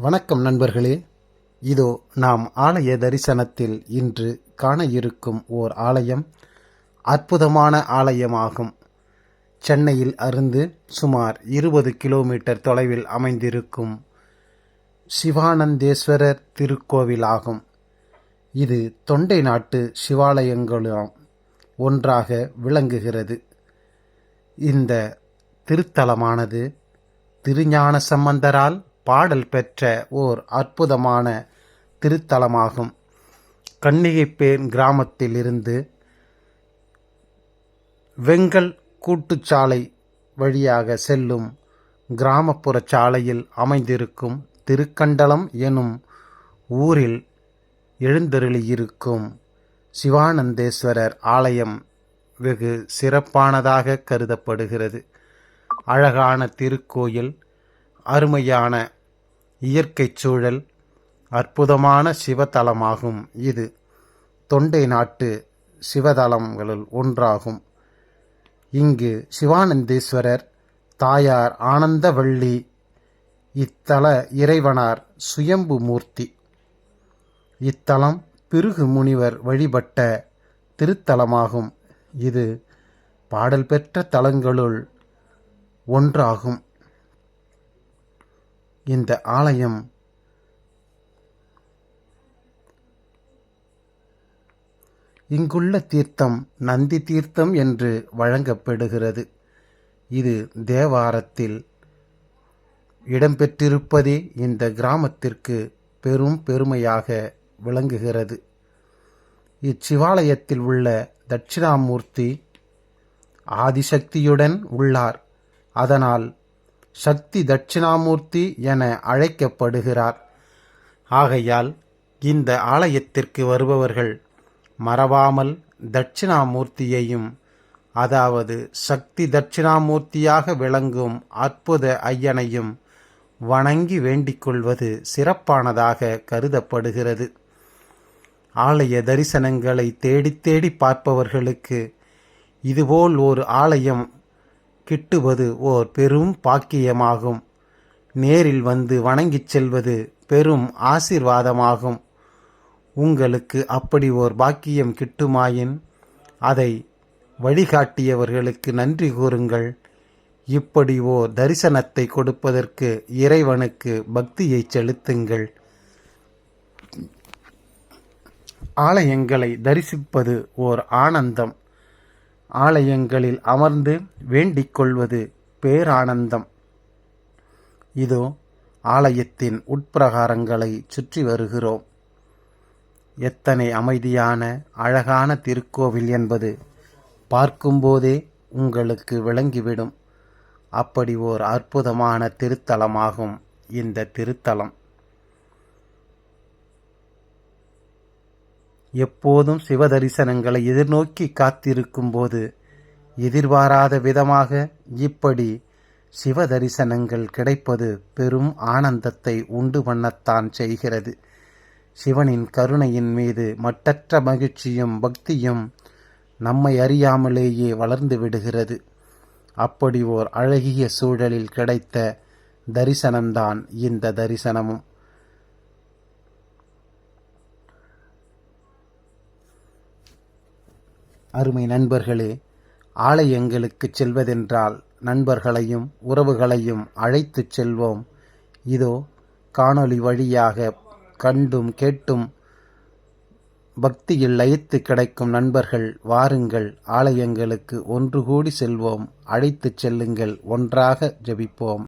வணக்கம் நண்பர்களே. இதோ நாம் ஆலய தரிசனத்தில் இன்று காண இருக்கும் ஓர் ஆலயம் அற்புதமான ஆலயமாகும். சென்னையில் அருந்து சுமார் இருபது கிலோமீட்டர் தொலைவில் அமைந்திருக்கும் சிவானந்தேஸ்வரர் திருக்கோவிலாகும். இது தொண்டை நாட்டு சிவாலயங்களும் ஒன்றாக விளங்குகிறது. இந்த திருத்தலமானது திருஞான சம்பந்தரால் பாடல் பெற்ற ஓர் அற்புதமான திருத்தலமாகும். கன்னிகைப்பேன் கிராமத்திலிருந்து வெங்கல் கூட்டுச்சாலை வழியாக செல்லும் கிராமப்புற சாலையில் அமைந்திருக்கும் திருக்கண்டலம் எனும் ஊரில் எழுந்தருளியிருக்கும் சிவானந்தேஸ்வரர் ஆலயம் வெகு சிறப்பானதாக கருதப்படுகிறது. அழகான திருக்கோயில் அருமையான இயற்கைச் சூழல் அற்புதமான சிவத்தலமாகும் இது தொண்டை நாட்டு சிவதலங்களுள் ஒன்றாகும். இங்கு சிவானந்தேஸ்வரர் தாயார் ஆனந்தவள்ளி இத்தல இறைவனார் சுயம்பு மூர்த்தி. இத்தலம் பிருகு முனிவர் வழிபட்ட திருத்தலமாகும். இது பாடல் பெற்ற தலங்களுள் ஒன்றாகும். இந்த ஆலயம் இங்குள்ள தீர்த்தம் நந்தி தீர்த்தம் என்று வழங்கப்படுகிறது. இது தேவாரத்தில் இடம்பெற்றிருப்பதே இந்த கிராமத்திற்கு பெரும் பெருமையாக விளங்குகிறது. இச்சிவாலயத்தில் உள்ள தட்சிணாமூர்த்தி ஆதிசக்தியுடன் உள்ளார். அதனால் சக்தி தட்சிணாமூர்த்தி என அழைக்கப்படுகிறார். ஆகையால் இந்த ஆலயத்திற்கு வருபவர்கள் மறவாமல் தட்சிணாமூர்த்தியையும் அதாவது சக்தி தட்சிணாமூர்த்தியாக விளங்கும் அற்புத ஐயனையும் வணங்கி வேண்டிக் கொள்வது சிறப்பானதாக கருதப்படுகிறது. ஆலய தரிசனங்களை தேடி தேடி பார்ப்பவர்களுக்கு இதுபோல் ஒரு ஆலயம் கிட்டுவது ஓர் பெரும் பாக்கியமாகும். நேரில் வந்து வணங்கிச் செல்வது பெரும் ஆசிர்வாதமாகும். உங்களுக்கு அப்படி ஓர் பாக்கியம் கிட்டுமாயின்? அதை வழிகாட்டியவர்களுக்கு நன்றி கூறுங்கள். இப்படி ஓர் தரிசனத்தை கொடுப்பதற்கு இறைவனுக்கு பக்தியை செலுத்துங்கள். ஆலயங்களை தரிசிப்பது ஓர் ஆனந்தம். ஆலயங்களில் அமர்ந்து வேண்டிக் கொள்வது பேரானந்தம். இதோ ஆலயத்தின் உட்பிரகாரங்களை சுற்றி வருகிறோம். எத்தனை அமைதியான அழகான திருக்கோவில் என்பது பார்க்கும்போதே உங்களுக்கு விளங்கிவிடும். அப்படி ஓர் அற்புதமான திருத்தலமாகும் இந்த திருத்தலம். எப்போதும் சிவதரிசனங்களை எதிர்நோக்கி காத்திருக்கும் போது எதிர்பாராத விதமாக இப்படி சிவதரிசனங்கள் கிடைப்பது பெரும் ஆனந்தத்தை உண்டு பண்ணத்தான் செய்கிறது. சிவனின் கருணையின் மீது மட்டற்ற மகிழ்ச்சியும் பக்தியும் நம்மை அறியாமலேயே வளர்ந்து விடுகிறது. அப்படி ஓர் அழகிய சூழலில் கிடைத்த தரிசனம்தான் இந்த தரிசனமும். அருமை நண்பர்களே ஆலயங்களுக்கு செல்வதென்றால் நண்பர்களையும் உறவுகளையும் அழைத்துச் செல்வோம். இதோ காணொளி வழியாக கண்டும் கேட்டும் பக்தியில் லயித்து கிடைக்கும் நண்பர்கள் வாருங்கள் ஆலயங்களுக்கு ஒன்று கூடி செல்வோம். அழைத்துச் செல்லுங்கள் ஒன்றாக ஜெபிப்போம்.